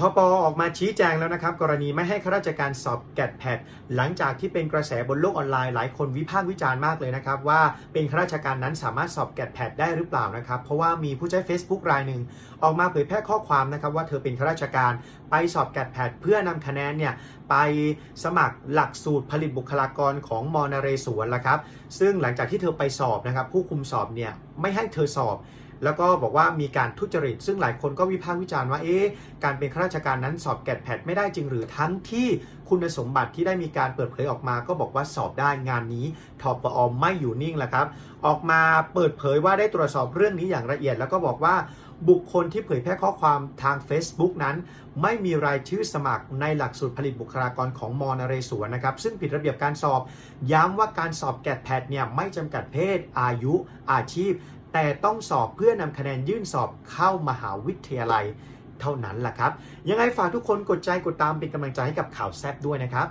พปออกมาชี้แจงแล้วนะครับ กรณีไม่ให้ข้าราชการสอบแกดแพดหลังจากที่เป็นกระแสบนโลกออนไลน์หลายคนวิพากษ์วิจารณ์มากเลยนะครับ ว่าเป็นข้าราชการนั้นสามารถสอบแกดแพดได้หรือเปล่านะครับ เพราะว่ามีผู้ใช้ Facebook รายหนึ่งออกมาเผยแพร่ข้อความนะครับว่าเธอเป็นข้าราชการไปสอบแกดแพดเพื่อนำคะแนนเนี่ยไปสมัครหลักสูตรผลิตบุคลากรของมอนเรศวรละครับซึ่งหลังจากที่เธอไปสอบนะครับผู้คุมสอบเนี่ยไม่ให้เธอสอบ แล้วก็บอกว่ามีการทุจริต ซึ่งหลายคนก็วิพากษ์วิจารณ์ว่าเอ๊ะการเป็นข้าราชการนั้นสอบแกดแพดไม่ได้จริงหรือทั้งที่คุณสมบัติที่ได้มีการเปิดเผยออกมา ก็บอกว่าสอบได้งานนี้ทปอมไม่อยู่นิ่งแหละครับ ออกมาเปิดเผยว่าได้ตรวจสอบเรื่องนี้อย่างละเอียด แล้วก็บอกว่าบุคคลที่เผยแพร่ข้อความทาง Facebook นั้น ไม่มีรายชื่อสมัครในหลักสูตรผลิตบุคลากรของมอนเรศวรนะครับ ซึ่งผิดระเบียบการสอบ ย้ำว่าการสอบแกดแพดเนี่ยไม่จำกัดเพศ อายุ อาชีพ แต่ต้องสอบเพื่อนำคะแนนยื่นสอบเข้ามหาวิทยาลัยเท่านั้นแหละครับ ยังไงฝากทุกคนกดใจกดตามเป็นกำลังใจให้กับข่าวแซบด้วยนะครับ